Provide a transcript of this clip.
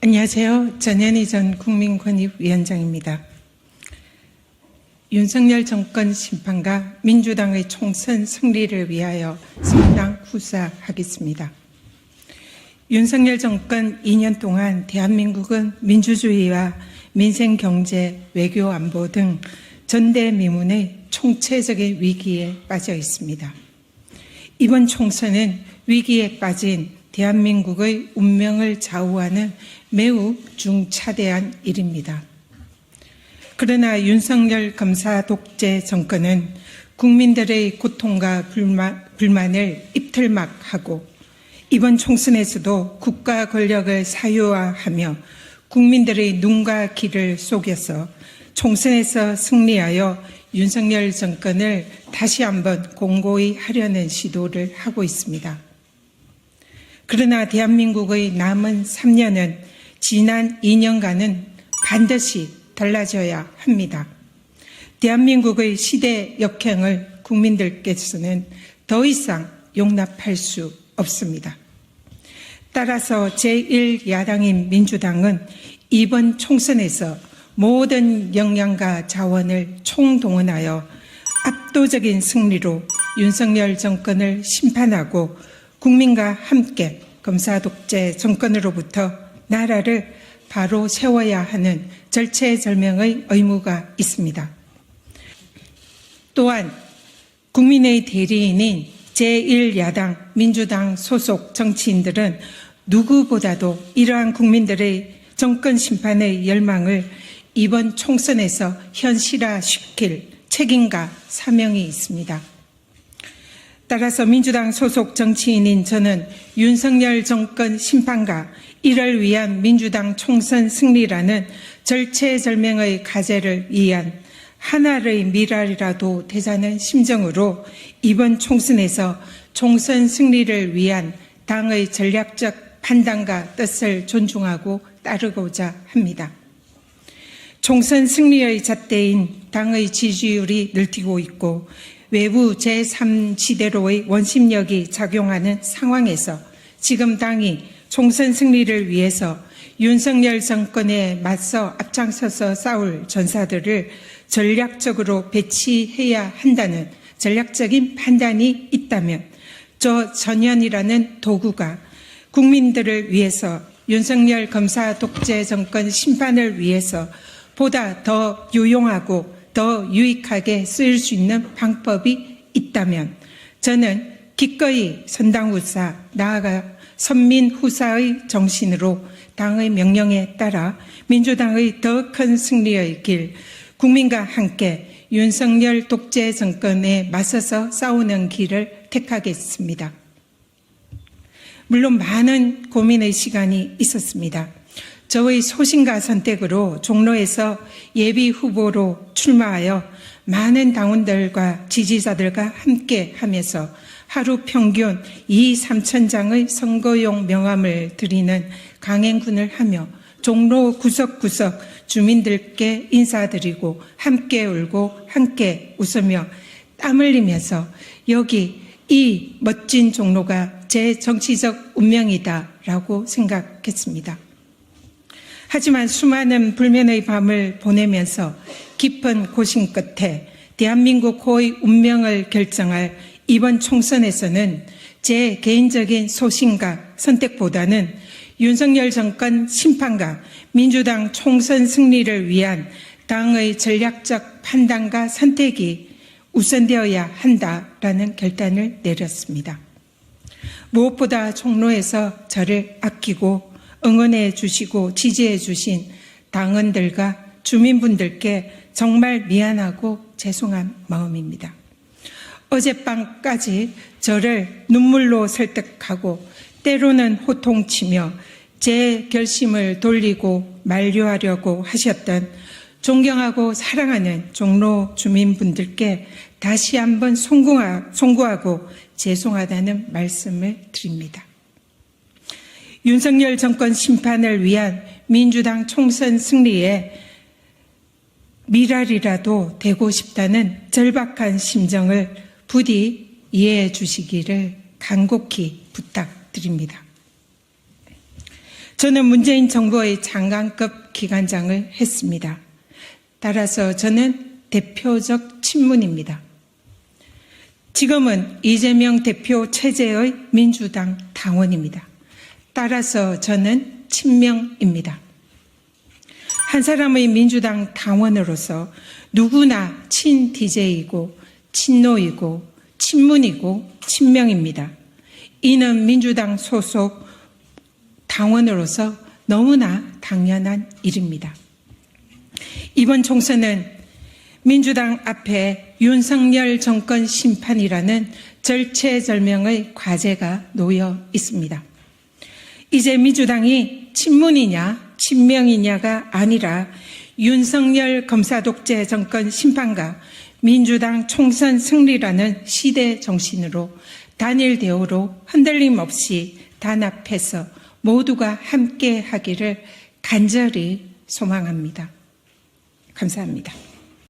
안녕하세요. 전현희 전 국민권익위원장입니다. 윤석열 정권 심판과 민주당의 총선 승리를 위하여 성당 후사하겠습니다. 윤석열 정권 2년 동안 대한민국은 민주주의와 민생 경제, 외교 안보 등 전대미문의 총체적인 위기에 빠져 있습니다. 이번 총선은 위기에 빠진 대한민국의 운명을 좌우하는 매우 중차대한 일입니다. 그러나 윤석열 검사 독재 정권은 국민들의 고통과 불만, 불만을 입틀막하고 이번 총선에서도 국가 권력을 사유화하며 국민들의 눈과 귀를 속여서 총선에서 승리하여 윤석열 정권을 다시 한번 공고히 하려는 시도를 하고 있습니다. 그러나 대한민국의 남은 3년은 지난 2년간은 반드시 달라져야 합니다. 대한민국의 시대 역행을 국민들께서는 더 이상 용납할 수 없습니다. 따라서 제1야당인 민주당은 이번 총선에서 모든 역량과 자원을 총동원하여 압도적인 승리로 윤석열 정권을 심판하고 국민과 함께 검사 독재 정권으로부터 나라를 바로 세워야 하는 절체절명의 의무가 있습니다. 또한 국민의 대리인인 제1야당 민주당 소속 정치인들은 누구보다도 이러한 국민들의 정권 심판의 열망을 이번 총선에서 현실화시킬 책임과 사명이 있습니다. 따라서 민주당 소속 정치인인 저는 윤석열 정권 심판과 이를 위한 민주당 총선 승리라는 절체절명의 과제를 위한 하나의 미랄이라도 되자는 심정으로 이번 총선에서 총선 승리를 위한 당의 전략적 판단과 뜻을 존중하고 따르고자 합니다. 총선 승리의 잣대인 당의 지지율이 늘뛰고 있고 외부 제3지대로의 원심력이 작용하는 상황에서 지금 당이 총선 승리를 위해서 윤석열 정권에 맞서 앞장서서 싸울 전사들을 전략적으로 배치해야 한다는 전략적인 판단이 있다면 저 전현이라는 도구가 국민들을 위해서 윤석열 검사 독재 정권 심판을 위해서 보다 더 유용하고 더 유익하게 쓰일 수 있는 방법이 있다면 저는 기꺼이 선당후사 나아가 선민후사의 정신으로 당의 명령에 따라 민주당의 더 큰 승리의 길 국민과 함께 윤석열 독재 정권에 맞서서 싸우는 길을 택하겠습니다. 물론 많은 고민의 시간이 있었습니다. 저의 소신과 선택으로 종로에서 예비 후보로 출마하여 많은 당원들과 지지자들과 함께 하면서 하루 평균 2, 3천 장의 선거용 명함을 드리는 강행군을 하며 종로 구석구석 주민들께 인사드리고 함께 울고 함께 웃으며 땀 흘리면서 여기 이 멋진 종로가 제 정치적 운명이다라고 생각했습니다. 하지만 수많은 불면의 밤을 보내면서 깊은 고심 끝에 대한민국 호의 운명을 결정할 이번 총선에서는 제 개인적인 소신과 선택보다는 윤석열 정권 심판과 민주당 총선 승리를 위한 당의 전략적 판단과 선택이 우선되어야 한다라는 결단을 내렸습니다. 무엇보다 종로에서 저를 아끼고 응원해 주시고 지지해 주신 당원들과 주민분들께 정말 미안하고 죄송한 마음입니다. 어젯밤까지 저를 눈물로 설득하고 때로는 호통치며 제 결심을 돌리고 만류하려고 하셨던 존경하고 사랑하는 종로 주민분들께 다시 한번 송구하고 죄송하다는 말씀을 드립니다. 윤석열 정권 심판을 위한 민주당 총선 승리에 미랄이라도 되고 싶다는 절박한 심정을 부디 이해해 주시기를 간곡히 부탁드립니다. 저는 문재인 정부의 장관급 기관장을 했습니다. 따라서 저는 대표적 친문입니다. 지금은 이재명 대표 체제의 민주당 당원입니다. 따라서 저는 친명입니다. 한 사람의 민주당 당원으로서 누구나 친 DJ이고 친노이고 친문이고 친명입니다. 이는 민주당 소속 당원으로서 너무나 당연한 일입니다. 이번 총선은 민주당 앞에 윤석열 정권 심판이라는 절체절명의 과제가 놓여 있습니다. 이제 민주당이 친문이냐 친명이냐가 아니라 윤석열 검사 독재 정권 심판과 민주당 총선 승리라는 시대 정신으로 단일 대우로 흔들림 없이 단합해서 모두가 함께 하기를 간절히 소망합니다. 감사합니다.